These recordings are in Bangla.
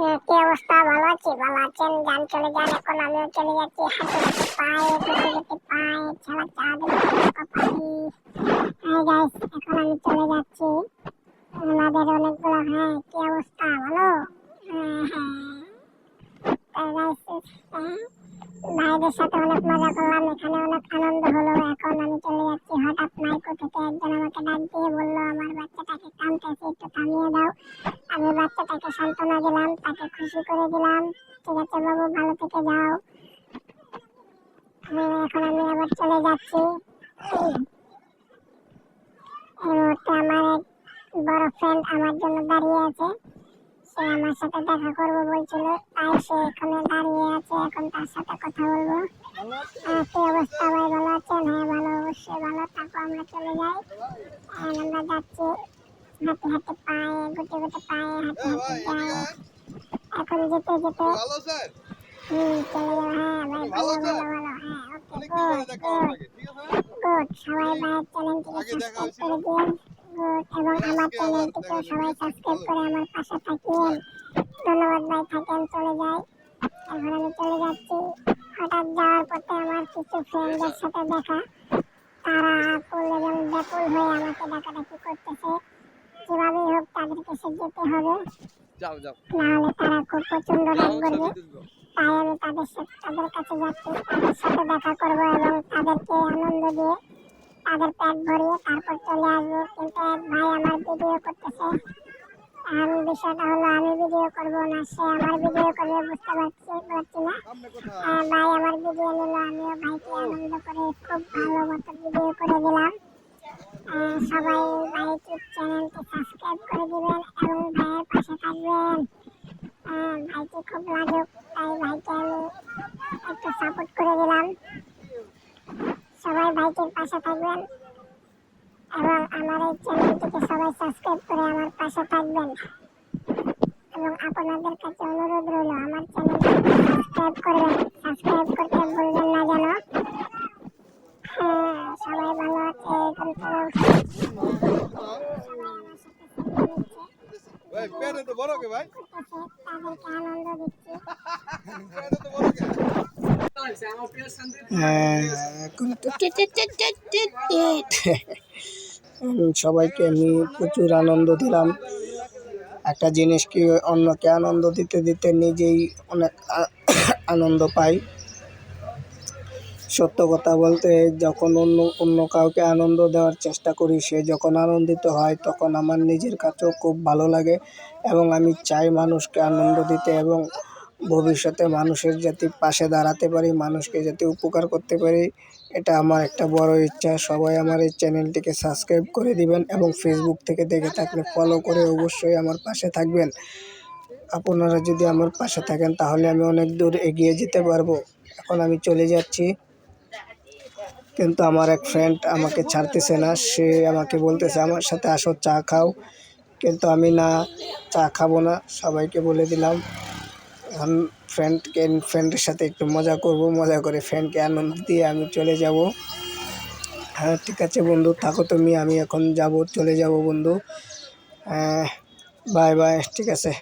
কি অবস্থা? ভালো আছি? ভালো আছেন? যান চলে যান এখন। আমিও চলে যাচ্ছি। হাঁটু হাঁটু পায়ে গুটি গুটি পায়ে ছাড়া কপালি হ্যাঁ গাইস এখন আমি চলে যাচ্ছি। আমাদের অনেকগুলো হ্যাঁ কি অবস্থা? ভালো? হ্যাঁ হ্যাঁ। হ্যাঁ, ভাইদের সাথে অনেক মজা করলাম। এখানে অনেক আনন্দ হলো। এখন আমি চলে যাচ্ছি। হঠাৎ নাইকো থেকে একজন আমাকে ডাক দিয়ে বলল আমার বাচ্চাটাকে কামতেছে একটু থামিয়ে দাও। আমি বাচ্চাটাকে সান্ত্বনা দিলাম তাকে খুশি করে দিলাম। ঠিক আছে বাবু ভালো থেকে যাও। হ্যাঁ, এখন আমি আবার চলে যাচ্ছি। এই মুহূর্তে আমার এক বড় ফ্রেন্ড আমার জন্য দাঁড়িয়ে আছে। সে আমার সাথে দেখা করব বলছিল তাই সে এখানে দাঁড়িয়ে আছে এখন তার সাথে কথা বলব। কি অবস্থা ভাই? ভালো আছেন? হ্যাঁ ভালো অবশ্যই ভালো। তারপর আমরা চলে যাই। আমরা যাচ্ছি হাঁটে হাঁটে পায়ে গুটে গুটে পায়ে হাঁটে হাঁটে যাই এখন যেতে যেতে ভালো স্যার হুম চলে যাব হ্যাঁ ভাই ভালো ভালো ভালো হ্যাঁ ওকে গুড দেখা তারা ব্যাকুল হয়ে আমাকে ডাকাডাকি করতেছে যেভাবেই হোক তাদের কাছে যেতে হবে। যাও যাও। নাহলে তারা খুব প্রচণ্ড রাগ করবে। তাই আমি তাদের সাথে তাদের কাছে যাচ্ছি তাদের সাথে দেখা করব এবং তাদেরকে আনন্দ দিয়ে তাদের পেট ভরিয়ে তারপর চলে আসব। কিন্তু এক ভাই আমার ভিডিও করতেছে। এখন বিষয়টা হলো আমি ভিডিও করব না সে আমার ভিডিও করবে বুঝতে পারছি পারছি না। ভাই আমার ভিডিও নিল আমিও ভাইকে আনন্দ করে খুব ভালো মতো ভিডিও করে দিলাম। সবাই ইউটিউব চ্যানেলটি সাবস্ক্রাইব করে দিবেন এবং ভাইয়ের পাশে থাকবেন। ভাইটি খুব লাজুক, তাই ভাইকে আমি একটু সাপোর্ট করে দিলাম। সবাই ভাইটির পাশে থাকবেন এবং আমার এই চ্যানেলটিকে সবাই সাবস্ক্রাইব করে আমার পাশে থাকবেন। এবং আপনাদের কাছে অনুরোধ রইল, আমার চ্যানেলটি সাবস্ক্রাইব করবেন সাবস্ক্রাইব করতে হ্যাঁ, সবাইকে আমি প্রচুর আনন্দ দিলাম। একটা জিনিসকে অন্যকে আনন্দ দিতে দিতে নিজেই অনেক আনন্দ পাই। সত্য কথা বলতে যখন অন্য অন্য কাউকে আনন্দ দেওয়ার চেষ্টা করি, সে যখন আনন্দিত হয়, তখন আমার নিজের কাছেও খুব ভালো লাগে এবং আমি চাই মানুষকে আনন্দ দিতে এবং ভবিষ্যতে মানুষের যাতে পাশে দাঁড়াতে পারি, মানুষকে যাতে উপকার করতে পারি, এটা আমার একটা বড় ইচ্ছা। সবাই আমার এই চ্যানেলটিকে সাবস্ক্রাইব করে দিবেন এবং ফেসবুক থেকে দেখে থাকলে ফলো করে অবশ্যই আমার পাশে থাকবেন। আপনারা যদি আমার পাশে থাকেন, তাহলে আমি অনেক দূর এগিয়ে যেতে পারব। এখন আমি চলে যাচ্ছি। কিন্তু আমার এক ফ্রেন্ড আমাকে ছাড়তেছে না। সে আমাকে বলতেছে, আমার সাথে আসো, চা খাও। কিন্তু আমি না, চা খাব না, সবাইকে বলে দিলাম। এখন ফ্রেন্ডকে ফ্রেন্ডের সাথে একটু মজা করব, মজা করে ফ্রেন্ডকে আনন্দ দিয়ে আমি চলে যাব। হ্যাঁ ঠিক আছে বন্ধু, থাকো তুমি, আমি এখন যাব, চলে যাব বন্ধু। বাই বাই ঠিক আছে।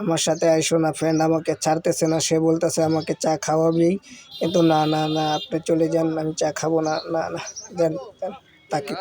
আমার সাথে আইসো না ফ্রেন্ড আমাকে ছাড়তেছে না, সে বলতেছে আমাকে চা খাওয়াবি। কিন্তু না না না, আপনি চলে যান, আমি চা খাব না না না, যান দেন তাকে